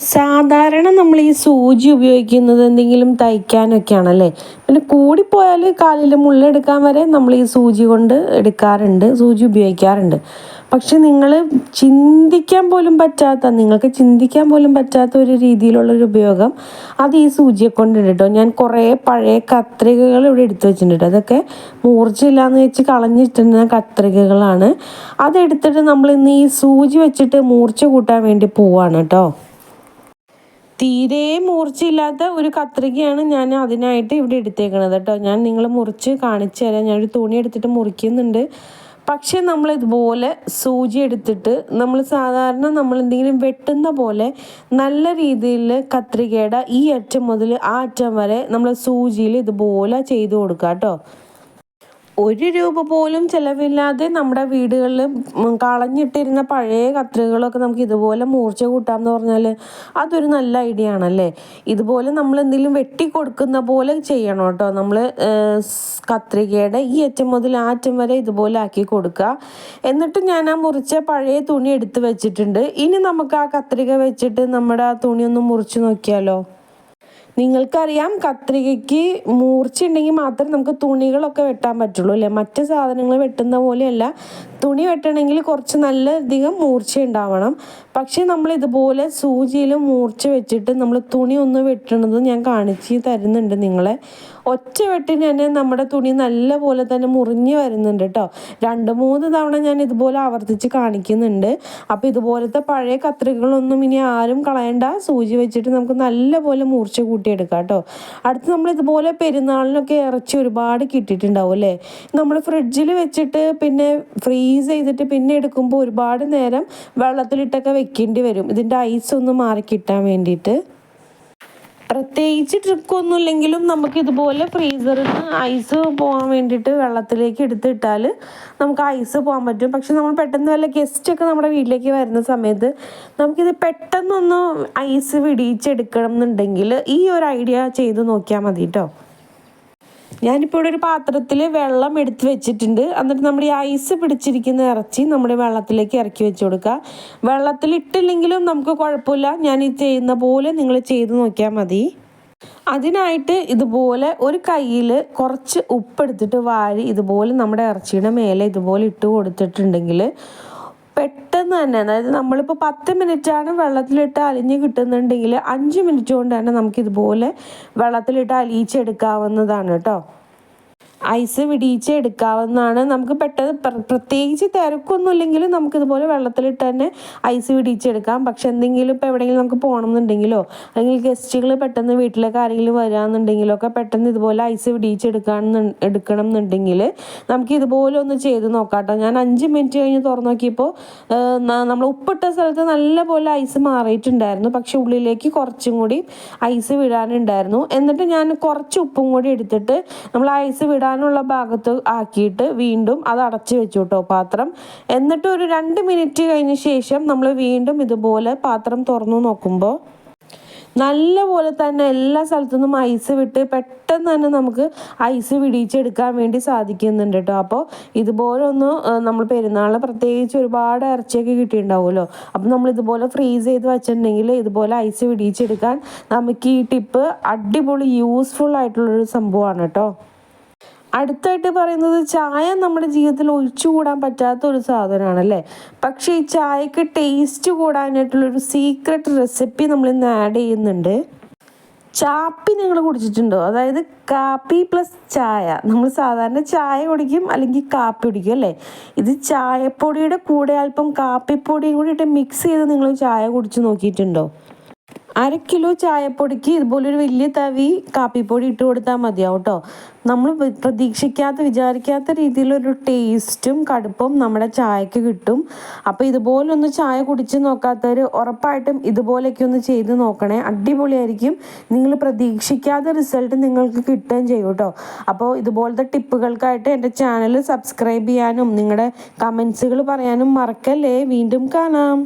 സാധാരണ നമ്മൾ ഈ സൂചി ഉപയോഗിക്കുന്നത് എന്തെങ്കിലും തയ്ക്കാനൊക്കെയാണല്ലേ? പിന്നെ കൂടിപ്പോയാൽ കാലിൽ മുള്ളെടുക്കാൻ വരെ നമ്മൾ ഈ സൂചി കൊണ്ട് എടുക്കാറുണ്ട് സൂചി ഉപയോഗിക്കാറുണ്ട്. പക്ഷെ നിങ്ങൾ ചിന്തിക്കാൻ പോലും പറ്റാത്ത നിങ്ങൾക്ക് ചിന്തിക്കാൻ പോലും പറ്റാത്ത ഒരു രീതിയിലുള്ളൊരു ഉപയോഗം അത് ഈ സൂചിയെ കൊണ്ട് കേട്ടോ. ഞാൻ കുറേ പഴയ കത്രികകൾ ഇവിടെ എടുത്തു വെച്ചിട്ടുണ്ട്. അതൊക്കെ മൂർച്ചയില്ലാന്ന് വെച്ച് കളഞ്ഞിട്ടുന്ന കത്രികകളാണ്. അതെടുത്തിട്ട് നമ്മൾ ഇന്ന് ഈ സൂചി വെച്ചിട്ട് മൂർച്ച കൂട്ടാൻ വേണ്ടി പോവാണ് കേട്ടോ. തീരെ മൂർച്ചയില്ലാത്ത ഒരു കത്രികയാണ് ഞാൻ അതിനായിട്ട് ഇവിടെ എടുത്തേക്കണത് കേട്ടോ. ഞാൻ നിങ്ങൾ മുറിച്ച് കാണിച്ചു തരാം. ഞാനൊരു തുണി എടുത്തിട്ട് മുറിക്കുന്നുണ്ട്. പക്ഷെ നമ്മൾ ഇതുപോലെ സൂചി എടുത്തിട്ട് നമ്മൾ സാധാരണ നമ്മൾ എന്തെങ്കിലും വെട്ടുന്ന പോലെ നല്ല രീതിയിൽ കത്രികയുടെ ഈ അറ്റം മുതൽ ആ അറ്റം വരെ നമ്മൾ സൂചിയിൽ ഇതുപോലെ ചെയ്തു കൊടുക്കുക കേട്ടോ. ഒരു രൂപ പോലും ചിലവില്ലാതെ നമ്മുടെ വീടുകളിൽ കളഞ്ഞിട്ടിരുന്ന പഴയ കത്രികകളൊക്കെ നമുക്ക് ഇതുപോലെ മൂർച്ച കൂട്ടാമെന്ന് പറഞ്ഞാൽ അതൊരു നല്ല ഐഡിയ ആണല്ലേ? ഇതുപോലെ നമ്മൾ എന്തെങ്കിലും വെട്ടി കൊടുക്കുന്ന പോലെ ചെയ്യണം കേട്ടോ. നമ്മൾ കത്രികയുടെ ഈ അറ്റം മുതൽ ആ അറ്റം വരെ ഇതുപോലെ ആക്കി കൊടുക്കുക. എന്നിട്ട് ഞാൻ ആ മുറിച്ച പഴയ തുണി എടുത്ത് വെച്ചിട്ടുണ്ട്. ഇനി നമുക്ക് ആ കത്രിക വെച്ചിട്ട് നമ്മുടെ ആ തുണി ഒന്ന് മുറിച്ച് നോക്കിയാലോ? നിങ്ങൾക്കറിയാം കത്രികയ്ക്ക് മൂർച്ച ഉണ്ടെങ്കിൽ മാത്രമേ നമുക്ക് തുണികളൊക്കെ വെട്ടാൻ പറ്റുള്ളൂ അല്ലേ? മറ്റ് സാധനങ്ങൾ വെട്ടുന്ന പോലെയല്ല. തുണി വെട്ടണമെങ്കിൽ കുറച്ച് നല്ല അധികം മൂർച്ച ഉണ്ടാവണം പക്ഷേ നമ്മൾ ഇതുപോലെ സൂചിയിൽ മൂർച്ച വെച്ചിട്ട് നമ്മൾ തുണി ഒന്ന് വെട്ടണത് ഞാൻ കാണിച്ച് തരുന്നുണ്ട് നിങ്ങളെ. ഒറ്റ വെട്ടിന് തന്നെ നമ്മുടെ തുണി നല്ല പോലെ തന്നെ മുറിഞ്ഞ് വരുന്നുണ്ട് കേട്ടോ. രണ്ട് മൂന്ന് തവണ ഞാൻ ഇതുപോലെ ആവർത്തിച്ച് കാണിക്കുന്നുണ്ട്. അപ്പോൾ ഇതുപോലത്തെ പഴയ കത്രികകളൊന്നും ഇനി ആരും കളയണ്ട. സൂചി വെച്ചിട്ട് നമുക്ക് നല്ല പോലെ മൂർച്ച കൂട്ടിയെടുക്കാം കേട്ടോ. അടുത്ത് നമ്മൾ ഇതുപോലെ പെരുന്നാളിനൊക്കെ ഇറച്ചി ഒരുപാട് കിട്ടിയിട്ടുണ്ടാവും അല്ലേ? നമ്മൾ ഫ്രിഡ്ജിൽ വെച്ചിട്ട് പിന്നെ ഫ്രീസ് ചെയ്തിട്ട് പിന്നെ എടുക്കുമ്പോൾ ഒരുപാട് നേരം വെള്ളത്തിലിട്ടൊക്കെ വെക്കേണ്ടി വരും. ഇതിന്റെ ഐസ് ഒന്ന് മാറി കിട്ടാൻ വേണ്ടിയിട്ട്. പ്രത്യേകിച്ച് ട്രിക്കൊന്നും ഇല്ലെങ്കിലും നമുക്ക് ഇതുപോലെ ഫ്രീസറിൽ നിന്ന് ഐസ് പോകാൻ വേണ്ടിയിട്ട് വെള്ളത്തിലേക്ക് എടുത്തിട്ടാൽ നമുക്ക് ഐസ് പോകാൻ പറ്റും. പക്ഷെ നമ്മൾ പെട്ടെന്ന് വല്ല ഗസ്റ്റൊക്കെ നമ്മുടെ വീട്ടിലേക്ക് വരുന്ന സമയത്ത് നമുക്കിത് പെട്ടെന്നൊന്ന് ഐസ് വിടിയിച്ചെടുക്കണം എന്നുണ്ടെങ്കിൽ ഈ ഒരു ഐഡിയ ചെയ്ത് നോക്കിയാൽ മതി കേട്ടോ ഞാനിപ്പോൾ ഇവിടെ ഒരു പാത്രത്തിൽ വെള്ളം എടുത്ത് വെച്ചിട്ടുണ്ട്. എന്നിട്ട് നമ്മുടെ ഈ ഐസ് പിടിച്ചിരിക്കുന്ന ഇറച്ചി നമ്മുടെ വെള്ളത്തിലേക്ക് ഇറക്കി വെച്ച് കൊടുക്കുക വെള്ളത്തിൽ ഇട്ടില്ലെങ്കിലും നമുക്ക് കുഴപ്പമില്ല. ഞാൻ ഈ ചെയ്യുന്ന പോലെ നിങ്ങൾ ചെയ്ത് നോക്കിയാൽ മതി. അതിനായിട്ട് ഇതുപോലെ ഒരു കയ്യിൽ കുറച്ച് ഉപ്പെടുത്തിട്ട് വാരി ഇതുപോലെ നമ്മുടെ ഇറച്ചിയുടെ മേലെ ഇതുപോലെ ഇട്ട് കൊടുത്തിട്ടുണ്ടെങ്കിൽ പെട്ടെന്ന് തന്നെ അതായത് നമ്മളിപ്പോൾ പത്ത് മിനിറ്റാണ് വെള്ളത്തിലിട്ട് അലിഞ്ഞ് കിട്ടുന്നുണ്ടെങ്കിൽ അഞ്ച് മിനിറ്റ് കൊണ്ട് തന്നെ നമുക്കിതുപോലെ വെള്ളത്തിലിട്ട് അലിയിച്ചെടുക്കാവുന്നതാണ് കേട്ടോ. ഐസ് വിടിയിച്ച് എടുക്കാവുന്നതാണ്. നമുക്ക് പെട്ടെന്ന് പ്രത്യേകിച്ച് തിരക്കൊന്നും ഇല്ലെങ്കിലും നമുക്കിതുപോലെ വെള്ളത്തിലിട്ട് തന്നെ ഐസ് വിടിയിച്ചെടുക്കാം പക്ഷെ എന്തെങ്കിലും ഇപ്പോൾ എവിടെയെങ്കിലും നമുക്ക് പോകണമെന്നുണ്ടെങ്കിലോ അല്ലെങ്കിൽ ഗസ്റ്റുകൾ പെട്ടെന്ന് വീട്ടിലേക്ക് ആരെങ്കിലും വരാമെന്നുണ്ടെങ്കിലോ ഒക്കെ പെട്ടെന്ന് ഇതുപോലെ ഐസ് വിടിയിച്ചെടുക്കാന്ന് എടുക്കണം എന്നുണ്ടെങ്കിൽ നമുക്ക് ഇതുപോലെ ഒന്ന് ചെയ്ത് നോക്കാം ഞാൻ അഞ്ച് മിനിറ്റ് കഴിഞ്ഞ് തുറന്നു നോക്കിയപ്പോൾ നമ്മൾ ഉപ്പിട്ട സ്ഥലത്ത് നല്ല പോലെ ഐസ് മാറിയിട്ടുണ്ടായിരുന്നു. പക്ഷെ ഉള്ളിലേക്ക് കുറച്ചും കൂടി ഐസ് വിടാനുണ്ടായിരുന്നു. എന്നിട്ട് ഞാൻ കുറച്ച് ഉപ്പും കൂടി എടുത്തിട്ട് നമ്മൾ ഐസ് വിടാൻ ഇടാനുള്ള ഭാഗത്ത് ആക്കിയിട്ട് വീണ്ടും അത് അടച്ച് വെച്ചു കേട്ടോ പാത്രം. എന്നിട്ട് ഒരു രണ്ട് മിനിറ്റ് കഴിഞ്ഞ ശേഷം നമ്മൾ വീണ്ടും ഇതുപോലെ പാത്രം തുറന്നു നോക്കുമ്പോൾ നല്ലപോലെ തന്നെ എല്ലാ സ്ഥലത്തു നിന്നും ഐസ് വിട്ട് പെട്ടെന്ന് തന്നെ നമുക്ക് ഐസ് വിടിയിച്ചെടുക്കാൻ വേണ്ടി സാധിക്കുന്നുണ്ട് കേട്ടോ അപ്പോൾ ഇതുപോലെ ഒന്ന് നമ്മൾ പെരുന്നാളിന് പ്രത്യേകിച്ച് ഒരുപാട് ഇറച്ചിയൊക്കെ കിട്ടിയിട്ടുണ്ടാവുമല്ലോ. അപ്പം നമ്മൾ ഇതുപോലെ ഫ്രീസ് ചെയ്ത് വെച്ചിട്ടുണ്ടെങ്കിൽ ഇതുപോലെ ഐസ് വിടിയിച്ചെടുക്കാൻ നമുക്ക് ഈ ടിപ്പ് അടിപൊളി യൂസ്ഫുൾ ആയിട്ടുള്ളൊരു സംഭവമാണ് കേട്ടോ അടുത്തായിട്ട് പറയുന്നത് ചായ നമ്മുടെ ജീവിതത്തിൽ ഒഴിച്ചുകൂടാൻ പറ്റാത്ത ഒരു സാധനമാണ് അല്ലേ പക്ഷേ ഈ ചായക്ക് ടേസ്റ്റ് കൂടാനായിട്ടുള്ളൊരു സീക്രട്ട് റെസിപ്പി നമ്മൾ ഇന്ന് ആഡ് ചെയ്യുന്നുണ്ട്. ചാപ്പി നിങ്ങൾ കുടിച്ചിട്ടുണ്ടോ? അതായത് കാപ്പി പ്ലസ് ചായ. നമ്മൾ സാധാരണ ചായ കുടിക്കും അല്ലെങ്കിൽ കാപ്പി കുടിക്കും അല്ലേ? ഇത് ചായപ്പൊടിയുടെ കൂടെ അല്പം കാപ്പിപ്പൊടിയും കൂടി ഇട്ട് മിക്സ് ചെയ്ത് നിങ്ങൾ ചായ കുടിച്ച് നോക്കിയിട്ടുണ്ടോ? അര കിലോ ചായപ്പൊടിക്ക് ഇതുപോലെ ഒരു വലിയ തവി കാപ്പിപ്പൊടി ഇട്ട് കൊടുത്താൽ മതിയാവും കേട്ടോ നമ്മൾ പ്രതീക്ഷിക്കാത്ത വിചാരിക്കാത്ത രീതിയിലൊരു ടേസ്റ്റും കടുപ്പും നമ്മുടെ ചായക്ക് കിട്ടും. അപ്പോൾ ഇതുപോലൊന്ന് ചായ കുടിച്ച് നോക്കാത്തവർ ഉറപ്പായിട്ടും ഇതുപോലെയൊക്കെ ഒന്ന് ചെയ്ത് നോക്കണേ. അടിപൊളിയായിരിക്കും. നിങ്ങൾ പ്രതീക്ഷിക്കാത്ത റിസൾട്ട് നിങ്ങൾക്ക് കിട്ടുകയും ചെയ്യും കേട്ടോ അപ്പോൾ ഇതുപോലത്തെ ടിപ്പുകൾക്കായിട്ട് എന്റെ ചാനൽ സബ്സ്ക്രൈബ് ചെയ്യാനും നിങ്ങളുടെ കമൻസുകൾ പറയാനും മറക്കല്ലേ. വീണ്ടും കാണാം.